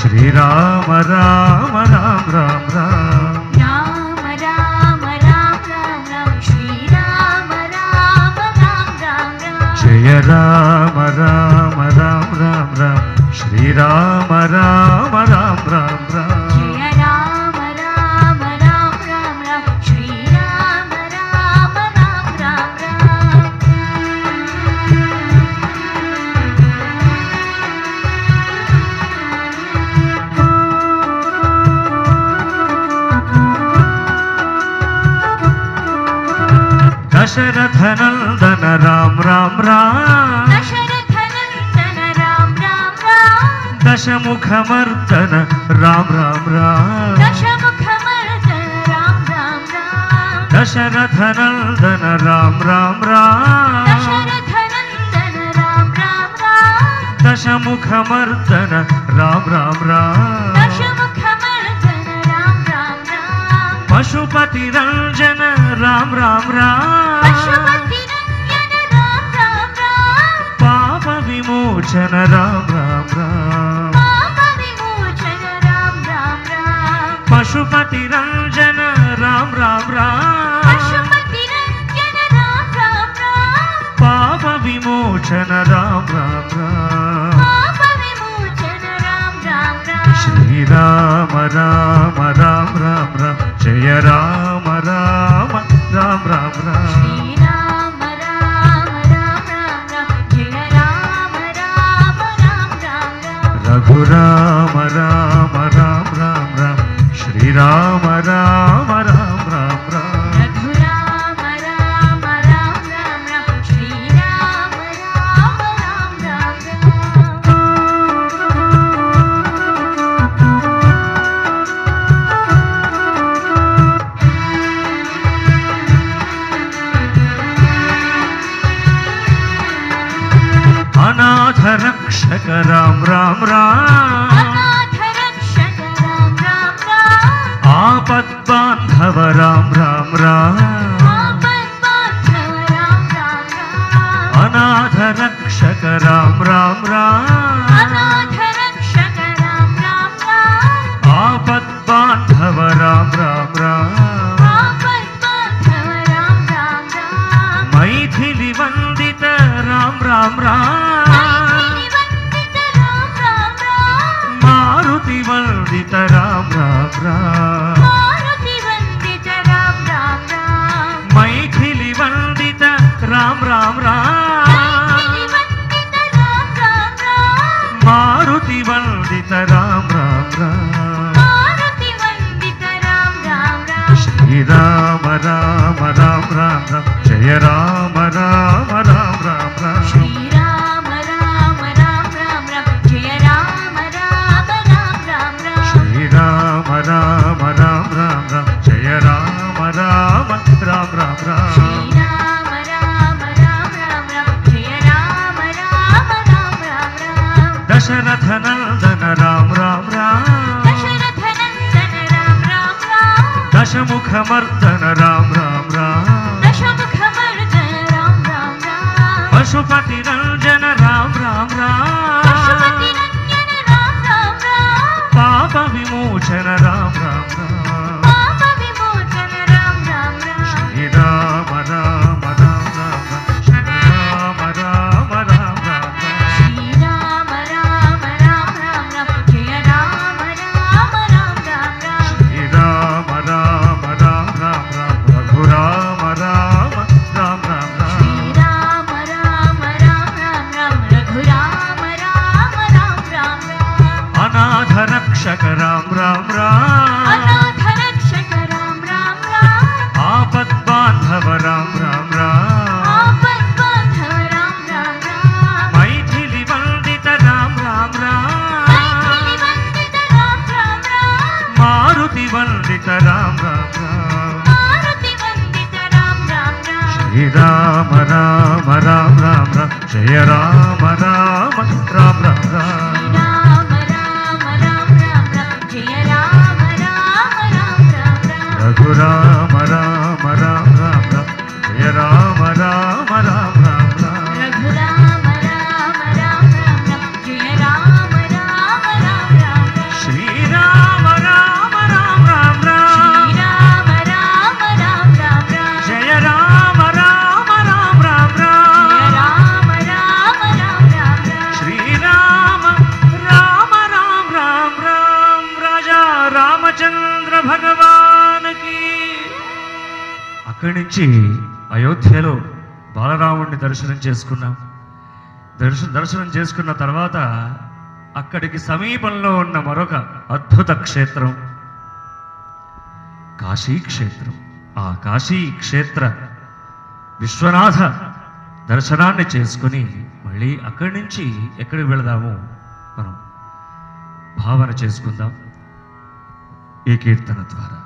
श्रीराम राम राम राम राम దశరథ నందన రామ రామ. రామ దశముఖమర్దన రామ రామ రామ. దశరథ నందన రామ రామ. రామ దశముఖమర్దన రామ రామ రామ. పశుపతి రంజన రామ్ రామ్ రామ్. పాప విమోచన రామ్ రామ్ రామ్. పశుపతి రంజన రామ్ రామ్ రామ్. పాప విమోచన రామ్ రామ్ రామ్. శ్రీరామ రామ. రామ రామ. रक्षक राम राम राम आपद बांधव राम राम राम अनाथ रक्षक राम राम राम आपद बांधव राम राम राम मैथिली वंदित राम राम राम వందిత రామ రామ్ రామ్ మైథిలి వందిత రామ రామ రామ్ మారుతి వందిత రామ రామ్ రామ రామ రామ రామ రామ జయ రామ. దశరథ నందన రామ రామ. రామ దశముఖ మర్దన రామ రామ రామ. పశుపతి రంజన రామ రామ. రామ పాప విమోచన రామ రామ రామ. రామ రామ ఆపద్ బాంధవ రామ రామ రామ మైథిలి వందిత రామ రామ రామ మారుతి వందిత రామ రామ శ్రీరామ రామ రామ రామ జయ రామ రామ రామ రామ రామ రామచంద్ర భగవానికి. అక్కడి నుంచి అయోధ్యలో బాలరాముడిని దర్శనం చేసుకున్నాం. దర్శ దర్శనం చేసుకున్న తర్వాత అక్కడికి సమీపంలో ఉన్న మరొక అద్భుత క్షేత్రం. కాశీ క్షేత్రం. ఆ కాశీ క్షేత్ర విశ్వనాథ దర్శనాన్ని చేసుకుని మళ్ళీ అక్కడి నుంచి ఎక్కడికి వెళదాము? మనం భావన చేసుకుందాం. ಈ ಕೀರ್ತನ ದ್ವಾರ.